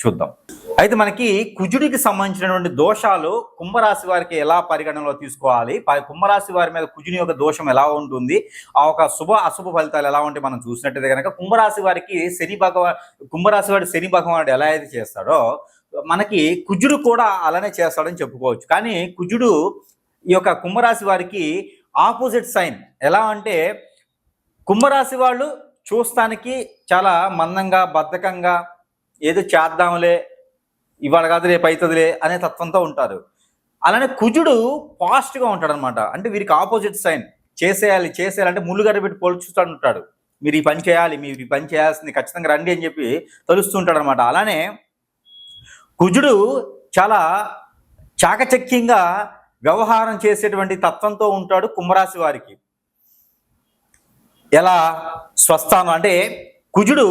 చూద్దాం. అయితే మనకి కుజుడికి సంబంధించినటువంటి దోషాలు కుంభరాశి వారికి ఎలా పరిగణనలో తీసుకోవాలి? కుంభరాశి వారి మీద కుజుని యొక్క దోషం ఎలా ఉంటుంది? ఆ ఒక శుభ అశుభ ఫలితాలు ఎలా ఉంటాయి మనం చూసినట్టయితే కనుక కుంభరాశి వారికి శని భగవా కుంభరాశి వాడు శని భగవానుడు ఎలా అయితే చేస్తాడో మనకి కుజుడు కూడా అలానే చేస్తాడని చెప్పుకోవచ్చు. కానీ కుజుడు ఈ యొక్క కుంభరాశి వారికి ఆపోజిట్ సైన్. ఎలా అంటే కుంభరాశి వాళ్ళు చూస్తానికి చాలా మందంగా బద్ధకంగా ఏదో చేద్దాంలే ఇవాళ కాదు రేపు అవుతుందిలే అనే తత్వంతో ఉంటారు. అలానే కుజుడు పాస్ట్గా ఉంటాడనమాట. అంటే వీరికి ఆపోజిట్ సైన్ చేసేయాలి చేసేయాలంటే ముళ్ళుగడ్డ పెట్టి పోల్చుతూ ఉంటాడు మీరు ఈ పని చేయాలి మీరు ఈ పని చేయాల్సింది ఖచ్చితంగా రండి అని చెప్పి తలుస్తూ అనమాట అలానే కుజుడు చాలా చాకచక్యంగా వ్యవహారం చేసేటువంటి తత్వంతో ఉంటాడు కుంభరాశి వారికి. ఎలా? స్వస్థానం. అంటే కుజుడు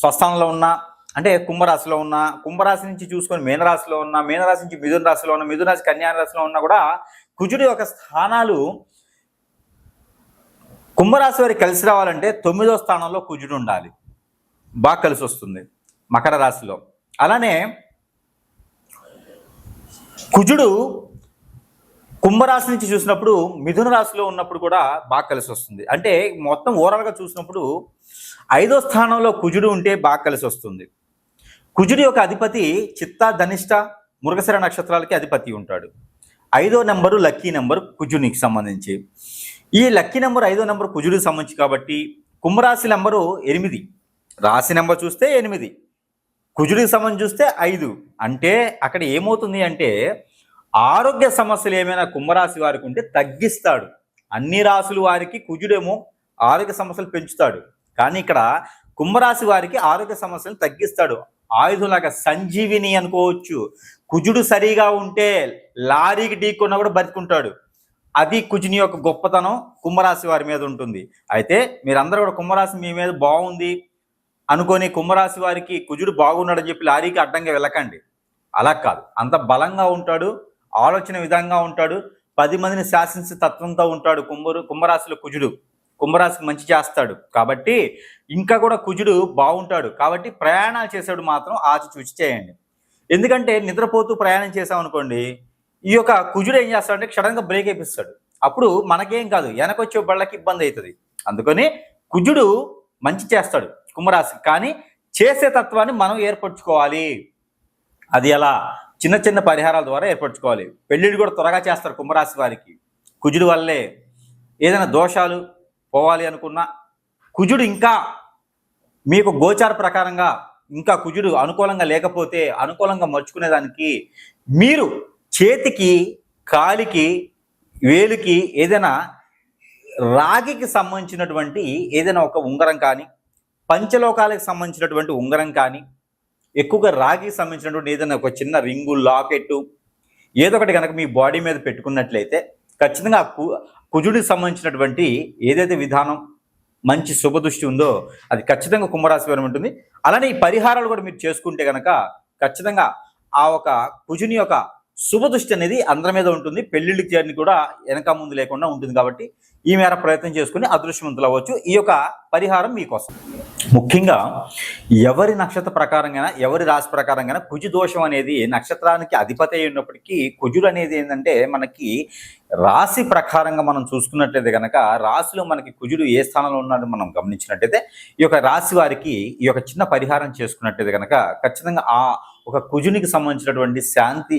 స్వస్థానంలో ఉన్న అంటే కుంభరాశిలో ఉన్న కుంభరాశి నుంచి చూసుకొని మీనరాశిలో ఉన్న మీనరాశి నుంచి మిథున రాశిలో ఉన్న మిథున రాశి కన్యా రాశిలో ఉన్నా కూడా కుజుడి యొక్క స్థానాలు కుంభరాశి వారికి కలిసి రావాలంటే తొమ్మిదో స్థానంలో కుజుడు ఉండాలి. బాగా కలిసి వస్తుంది మకర రాశిలో. అలానే కుజుడు కుంభరాశి నుంచి చూసినప్పుడు మిథున రాశిలో ఉన్నప్పుడు కూడా బాగా కలిసి వస్తుంది. అంటే మొత్తం ఓవరాల్గా చూసినప్పుడు ఐదో స్థానంలో కుజుడు ఉంటే బాగా కలిసి వస్తుంది. కుజుడి యొక్క అధిపతి చిత్త ధనిష్ట మృగశిర నక్షత్రాలకి అధిపతి ఉంటాడు. ఐదో నెంబరు లక్కీ నెంబర్ కుజునికి సంబంధించి. ఈ లక్కీ నెంబర్ ఐదో నెంబర్ కుజుడికి సంబంధించి కాబట్టి కుంభరాశి నెంబరు ఎనిమిది. రాశి నెంబర్ చూస్తే ఎనిమిది. కుజుడికి సంబంధించి చూస్తే ఐదు. అంటే అక్కడ ఏమవుతుంది అంటే ఆరోగ్య సమస్యలు ఏమైనా కుంభరాశి వారికి ఉంటే తగ్గిస్తాడు. అన్ని రాసుల వారికి కుజుడేమో ఆరోగ్య సమస్యలు పెంచుతాడు. కానీ ఇక్కడ కుంభరాశి వారికి ఆరోగ్య సమస్యలు తగ్గిస్తాడు. ఆయుధంలాగా సంజీవిని అనుకోవచ్చు. కుజుడు సరిగా ఉంటే లారీకి ఢీకొన్నా కూడా బతికుంటాడు. అది కుజుని యొక్క గొప్పతనం కుంభరాశి వారి మీద ఉంటుంది. అయితే మీరందరూ కూడా కుంభరాశి మీ మీద బాగుంది అనుకొని కుంభరాశి వారికి కుజుడు బాగున్నాడని చెప్పి లారీకి అడ్డంగా వెళ్ళకండి. అలా కాదు. అంత బలంగా ఉంటాడు ఆలోచన విధంగా ఉంటాడు పది మందిని శాసించే తత్వంతో ఉంటాడు కుంభరు కుంభరాశిలో కుజుడు. కుంభరాశికి మంచి చేస్తాడు. కాబట్టి ఇంకా కూడా కుజుడు బాగుంటాడు. కాబట్టి ప్రయాణాలు చేసేవాడు మాత్రం ఆచి చూచి చేయండి. ఎందుకంటే నిద్రపోతూ ప్రయాణం చేసామనుకోండి ఈ యొక్క కుజుడు ఏం చేస్తాడంటే క్షణంగా బ్రేక్ వేపిస్తాడు. అప్పుడు మనకేం కాదు వెనకొచ్చే బళ్ళకి ఇబ్బంది అవుతుంది. అందుకని కుజుడు మంచి చేస్తాడు కుంభరాశి కానీ చేసే తత్వాన్ని మనం ఏర్పరచుకోవాలి. అది ఎలా? చిన్న చిన్న పరిహారాల ద్వారా ఏర్పరచుకోవాలి. పెళ్ళిళ్ళు కూడా త్వరగా చేస్తారు కుంభరాశి వారికి. కుజుడు వల్లే. ఏదైనా దోషాలు పోవాలి అనుకున్నా కుజుడు ఇంకా మీకు గోచార ప్రకారంగా ఇంకా కుజుడు అనుకూలంగా లేకపోతే అనుకూలంగా మర్చుకునేదానికి మీరు చేతికి కాలికి వేలుకి ఏదైనా రాగికి సంబంధించినటువంటి ఏదైనా ఒక ఉంగరం కానీ పంచలోకాలకు సంబంధించినటువంటి ఉంగరం కానీ ఎక్కువగా రాగికి సంబంధించినటువంటి ఏదైనా ఒక చిన్న రింగు లాకెట్టు ఏదో ఒకటి కనుక మీ బాడీ మీద పెట్టుకున్నట్లయితే ఖచ్చితంగా కుజుడికి సంబంధించినటువంటి ఏదైతే విధానం మంచి శుభదృష్టి ఉందో అది ఖచ్చితంగా కుంభరాశి వారు ఉంటుంది. అలానే ఈ పరిహారాలు కూడా మీరు చేసుకుంటే కనుక ఖచ్చితంగా ఆ ఒక కుజుని యొక్క శుభదృష్టి అనేది అందరి మీద ఉంటుంది. పెళ్ళిళ్ళకి చేరిని కూడా వెనక ముందు లేకుండా ఉంటుంది కాబట్టి ఈ మేర ప్రయత్నం చేసుకుని అదృష్టవంతులు అవ్వచ్చు. ఈ యొక్క పరిహారం మీకోసం. ముఖ్యంగా ఎవరి నక్షత్ర ప్రకారంగా ఎవరి రాశి ప్రకారంగా కుజు దోషం అనేది నక్షత్రానికి అధిపతి అయి ఉన్నప్పటికీ కుజుడు అనేది ఏంటంటే మనకి రాశి ప్రకారంగా మనం చూసుకున్నట్లయితే కనుక రాశిలో మనకి కుజుడు ఏ స్థానంలో ఉన్నాడో మనం గమనించినట్టయితే ఈ యొక్క రాశి వారికి ఈ యొక్క చిన్న పరిహారం చేసుకున్నట్టయితే కనుక ఖచ్చితంగా ఆ ఒక కుజునికి సంబంధించినటువంటి శాంతి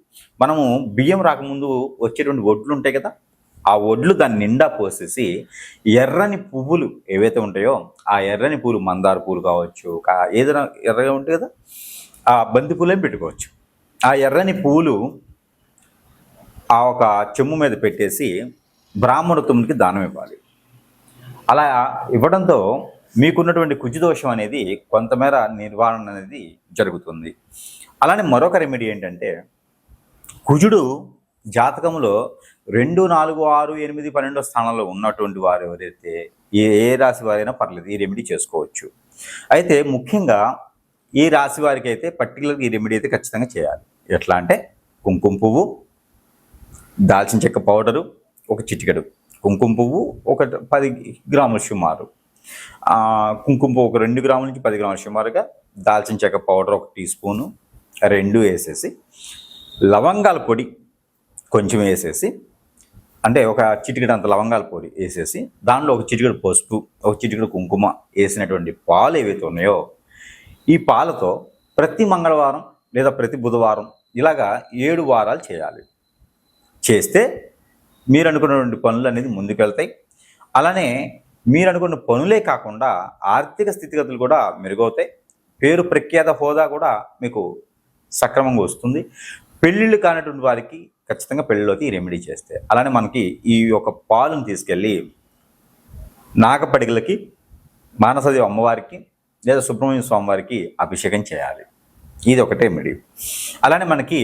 మనము బియ్యం రాకముందు వచ్చేటువంటి ఒడ్లు ఉంటాయి కదా ఆ ఒడ్లు దాని నిండా పోసేసి ఎర్రని పువ్వులు ఏవైతే ఉంటాయో ఆ ఎర్రని పూలు మందార పూలు కావచ్చు ఏదైనా ఎర్రగా ఉంటాయి కదా ఆ బంతి పూలేం పెట్టుకోవచ్చు. ఆ ఎర్రని పూలు ఆ ఒక చెమ్ము మీద పెట్టేసి బ్రాహ్మణత్వంకి దానం ఇవ్వాలి. అలా ఇవ్వడంతో మీకున్నటువంటి కుజుదోషం అనేది కొంతమేర నిర్వహణ అనేది జరుగుతుంది. అలానే మరొక రెమెడీ ఏంటంటే కుజుడు జాతకంలో రెండు నాలుగు ఆరు ఎనిమిది పన్నెండో స్థానంలో ఉన్నటువంటి వారు ఎవరైతే ఏ ఏ రాశి వారైనా పర్లేదు ఈ రెమెడీ చేసుకోవచ్చు. అయితే ముఖ్యంగా ఈ రాశి వారికి అయితే పర్టికులర్గా ఈ రెమెడీ అయితే ఖచ్చితంగా చేయాలి. ఎట్లా అంటే కుంకుమ పువ్వు దాల్చిన చెక్క పౌడరు ఒక చిటికెడు. కుంకుమ పువ్వు ఒక పది గ్రాముల సుమారు. కుంకుమ పువ్వు ఒక రెండు గ్రాముల నుంచి పది గ్రాముల సుమారుగా దాల్చిన చెక్క పౌడర్ ఒక టీ స్పూను రెండు వేసేసి లవంగాల పొడి కొంచెం వేసేసి అంటే ఒక చిటికెడు అంత లవంగాల పొడి వేసేసి దానిలో ఒక చిటికెడు పసుపు ఒక చిటికెడు కుంకుమ వేసినటువంటి పాలు ఏవైతే ఉన్నాయో ఈ పాలతో ప్రతి మంగళవారం లేదా ప్రతి బుధవారం ఇలాగా ఏడు వారాలు చేయాలి. చేస్తే మీరు అనుకున్నటువంటి పనులు అనేది ముందుకెళ్తాయి. అలానే మీరు అనుకున్న పనులే కాకుండా ఆర్థిక స్థితిగతులు కూడా మెరుగవుతాయి. పేరు ప్రఖ్యాత హోదా కూడా మీకు సక్రమంగా వస్తుంది. పెళ్ళిళ్ళు కానటువంటి వారికి ఖచ్చితంగా పెళ్ళిలోకి ఈ రెమెడీ చేస్తే. అలానే మనకి ఈ యొక్క పాలను తీసుకెళ్ళి నాగపడిగలకి మానసదేవి అమ్మవారికి లేదా సుబ్రహ్మణ్య స్వామివారికి అభిషేకం చేయాలి. ఇది ఒకటే రెమెడీ అలానే మనకి